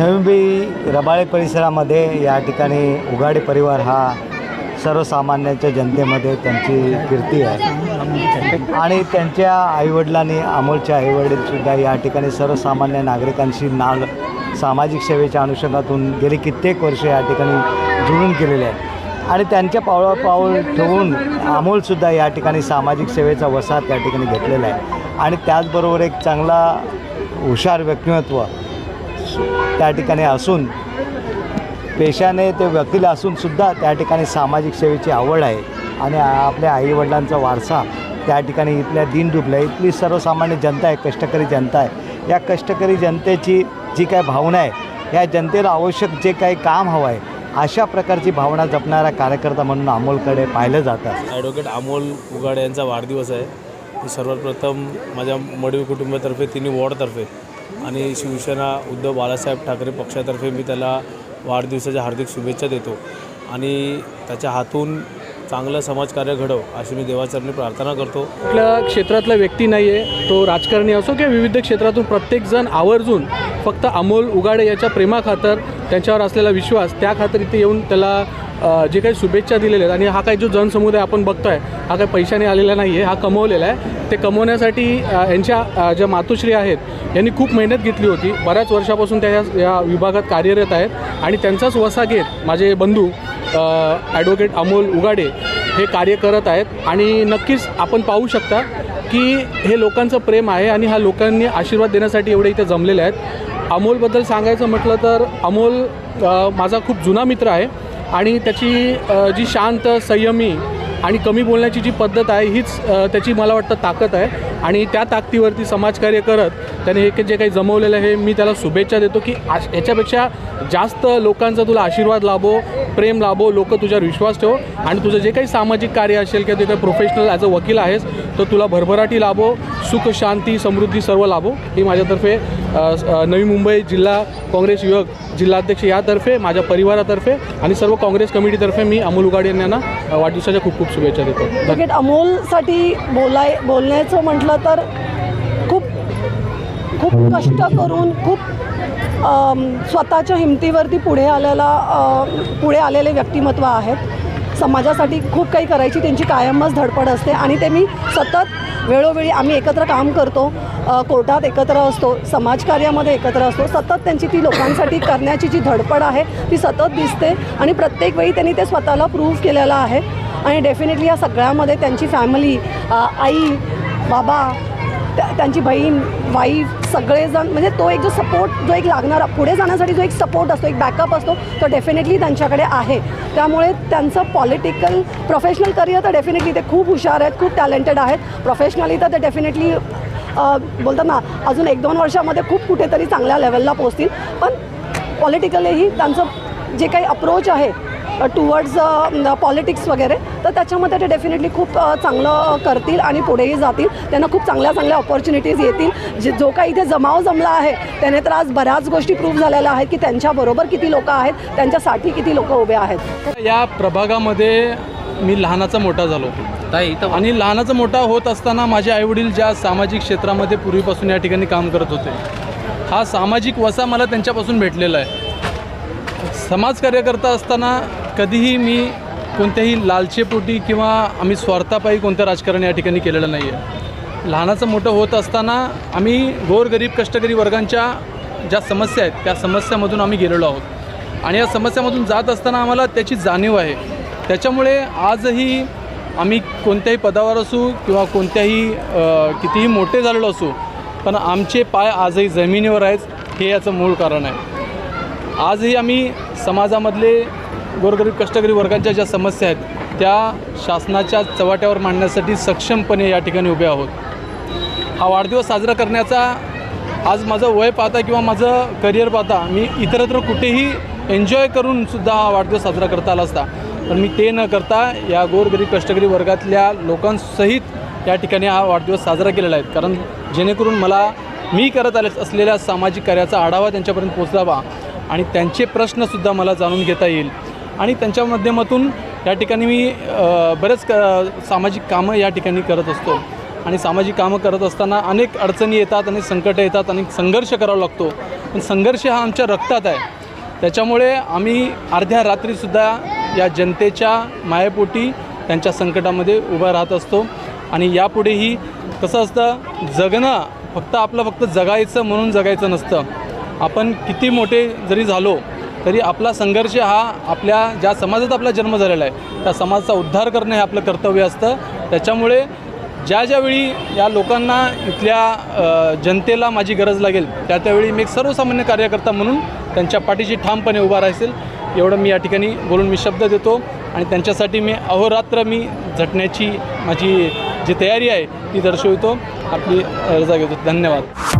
नवी रबाळे परिसरामध्ये या ठिकाणी उघाडे परिवार हा सर्वसामान्यांच्या जनतेमध्ये त्यांची कीर्ती आहे. आणि त्यांच्या आईवडिलांनी अमोलच्या आईवडीलसुद्धा या ठिकाणी सर्वसामान्य नागरिकांशी नाग सामाजिक सेवेच्या अनुषंगातून गेली कित्येक वर्ष या ठिकाणी जुळून केलेले आहे. आणि त्यांच्या पावला पाऊल ठेवून अमोलसुद्धा या ठिकाणी सामाजिक सेवेचा वसाहत या ठिकाणी घेतलेला आहे. आणि त्याचबरोबर एक चांगला हुशार व्यक्तिमत्व त्या ठिकाणी असून पेशाने ते वकील असूनसुद्धा त्या ठिकाणी सामाजिक सेवेची आवड आहे. आणि आपल्या आईवडिलांचा वारसा त्या ठिकाणी इथल्या दिनडुबल्या इथली सर्वसामान्य जनता आहे कष्टकरी जनता आहे. या कष्टकरी जनतेची जी काय भावना आहे या जनतेला आवश्यक जे काही काम हवं आहे अशा प्रकारची भावना जपणारा कार्यकर्ता म्हणून अमोलकडे पाहिलं जातं. ॲडव्होकेट अमोल उगाडे यांचा वाढदिवस आहे. सर्वप्रथम माझ्या मडवी कुटुंबातर्फे तिन्ही वॉर्डतर्फे आणि शिवसेना उद्धव बाळासाहेब ठाकरे पक्षातर्फे मी त्याला वाढदिवसाच्या हार्दिक शुभेच्छा देतो. आणि त्याच्या हातून चांगलं समाजकार्य घडव अशी मी देवाचरणी प्रार्थना करतो. कुठल्या क्षेत्रातला व्यक्ती नाही आहे तो राजकारणी असो किंवा विविध क्षेत्रातून प्रत्येकजण आवर्जून फक्त अमोल उगाडे याच्या प्रेमाखातर त्यांच्यावर असलेला विश्वास त्या खातर इथे येऊन त्याला जे काही शुभेच्छा दिलेल्या आहेत आणि हा काही जो जनसमुदाय आपण बघतोय हा काही पैशाने आलेला नाही आहे हा कमवलेला आहे. ते कमवण्यासाठी यांच्या ज्या मातोश्री आहेत यांनी खूप मेहनत घेतली होती. बऱ्याच वर्षापासून त्या या- या विभागात कार्यरत आहेत आणि त्यांचाच वसा घेत माझे बंधू ॲडव्होकेट अमोल उगाडे हे कार्य करत आहेत. आणि नक्कीच आपण पाहू शकता की हे लोकांचं प्रेम आहे आणि हा लोकांनी आशीर्वाद देण्यासाठी एवढे इथे जमलेले आहेत. अमोलबद्दल सांगायचं म्हटलं तर अमोल माझा खूप जुना मित्र आहे. आणि त्याची जी शांत संयमी आणि कमी बोलण्याची जी पद्धत आहे हीच त्याची मला वाटतं ताकद आहे. आणि त्या ताकदीवरती समाजकार्य करत त्याने हे जे काही जमवलेलं आहे मी त्याला शुभेच्छा देतो की आश याच्यापेक्षा जास्त लोकांचा तुला आशीर्वाद लाभो प्रेम लाभो लोक तुझ्यावर विश्वास ठेव आणि तुझं जे काही सामाजिक कार्य असेल किंवा ते काही प्रोफेशनल ॲज अ वकील आहेस तर तुला भरभराटी लाभो सुख शांती समृद्धी सर्व लाभो. ही माझ्यातर्फे नवी मुंबई जिल्हा काँग्रेस युवक जिल्हाध्यक्ष यातर्फे माझ्या परिवारातर्फे आणि सर्व काँग्रेस कमिटीतर्फे मी अमोल उगाडे यांना वाढदिवसाच्या खूप खूप शुभेच्छा देतो. क्रिकेट अमोलसाठी बोलाय बोलण्याचं म्हटलं तर खूप खूप कष्ट करून खूप स्वतःच्या हिमतीवरती पुढे आलेला पुढे आलेले व्यक्तिमत्व आहेत. समाजासाठी खूप काही करायची त्यांची कायमच धडपड असते आणि ते मी सतत वेळोवेळी आम्ही एकत्र काम करतो. कोर्टात एकत्र असतो समाजकार्यामध्ये एकत्र असतो. सतत त्यांची ती लोकांसाठी करण्याची जी धडपड आहे ती सतत दिसते आणि प्रत्येक वेळी त्यांनी ते स्वतःला प्रूव्ह केलेलं आहे. आणि डेफिनेटली या सगळ्यामध्ये त्यांची फॅमिली आई बाबा त्यांची बहीण वाईफ सगळेजण म्हणजे तो एक जो सपोर्ट जो एक लागणारा पुढे जाण्यासाठी जो एक सपोर्ट असतो एक बॅकअप असतो तो डेफिनेटली त्यांच्याकडे आहे. त्यामुळे त्यांचं पॉलिटिकल प्रोफेशनल करिअर तर डेफिनेटली ते खूप हुशार आहेत खूप टॅलेंटेड आहेत. प्रोफेशनली तर ते डेफिनेटली बोलतात ना अजून एक दोन वर्षामध्ये खूप कुठेतरी चांगल्या लेवलला पोचतील पण पॉलिटिकलीही त्यांचं जे काही अप्रोच आहे टुवर्ड्स पॉलिटिक्स वगैरे तर त्याच्यामध्ये ते डेफिनेटली खूप चांगलं करतील आणि पुढेही जातील. त्यांना खूप चांगल्या चांगल्या ऑपॉर्च्युनिटीज येतील. जे जो काही इथे जमाव जमला आहे त्याने तर आज बऱ्याच गोष्टी प्रूव्ह झालेल्या आहेत की त्यांच्याबरोबर किती लोक आहेत त्यांच्यासाठी किती लोक उभे आहेत. या प्रभागामध्ये मी लहानाचा मोठा झालो आणि लहानाचा मोठा होत असताना माझे आईवडील ज्या सामाजिक क्षेत्रामध्ये पूर्वीपासून या ठिकाणी काम करत होते हा सामाजिक वसा मला त्यांच्यापासून भेटलेला आहे. समाजकार्य करता असताना कधीही मी कोणत्याही लालचेपोटी किंवा आम्ही स्वार्थापायी कोणतं राजकारण या ठिकाणी केलेलं नाही आहे लहानाचं मोठं होत असताना आम्ही गोरगरीब कष्टकरी वर्गांच्या ज्या समस्या आहेत त्या समस्यामधून आम्ही गेलेलो आहोत. आणि या समस्यामधून जात असताना आम्हाला त्याची जाणीव आहे. त्याच्यामुळे आजही आम्ही कोणत्याही पदावर असू किंवा कोणत्याही कितीही मोठे झालेलो असू पण आमचे पाय आजही जमिनीवर आहेत हे याचं मूळ कारण आहे. आजही आम्ही समाजामधले गोरगरीब कष्टकरी वर्गांच्या ज्या समस्या आहेत त्या शासनाच्या चव्हाट्यावर मांडण्यासाठी सक्षमपणे या ठिकाणी उभे आहोत. हा वाढदिवस साजरा करण्याचा आज माझं वय पाहता किंवा माझं करिअर पाहता मी इतरत्र कुठेही एन्जॉय करूनसुद्धा हा वाढदिवस साजरा करता आला असता. पण मी ते न करता या गोरगरीब कष्टकरी वर्गातल्या लोकांसहित या ठिकाणी हा वाढदिवस साजरा केलेला आहे. कारण जेणेकरून मला मी करत आले असलेल्या सामाजिक कार्याचा आढावा त्यांच्यापर्यंत पोचावा आणि त्यांचे प्रश्नसुद्धा मला जाणून घेता येईल. आणि त्यांच्या माध्यमातून या ठिकाणी मी बरेच क सामाजिक कामं या ठिकाणी करत असतो. आणि सामाजिक कामं करत असताना अनेक अडचणी येतात अनेक संकटं येतात अनेक संघर्ष करावा लागतो. पण संघर्ष हा आमच्या रक्तात आहे. त्याच्यामुळे आम्ही अर्ध्या रात्रीसुद्धा या जनतेच्या मायापोटी त्यांच्या संकटामध्ये उभा राहत असतो. आणि यापुढेही कसं असतं जगणं फक्त आपलं फक्त जगायचं म्हणून जगायचं नसतं. आपण किती मोठे जरी झालो तरी आपला संघर्ष हा आपल्या ज्या समाजात आपला जन्म झालेला आहे त्या समाजाचा उद्धार करणं हे आपलं कर्तव्य असतं. त्याच्यामुळे ज्या ज्यावेळी या लोकांना इथल्या जनतेला माझी गरज लागेल त्या त्यावेळी मी एक सर्वसामान्य कार्यकर्ता म्हणून त्यांच्या पाठीशी ठामपणे उभा राहसेल एवढं मी या ठिकाणी बोलून मी शब्द देतो आणि त्यांच्यासाठी मी अहोरात्र मी झटण्याची माझी जी तयारी आहे ती दर्शवितो. आपली रजा घेतो. धन्यवाद.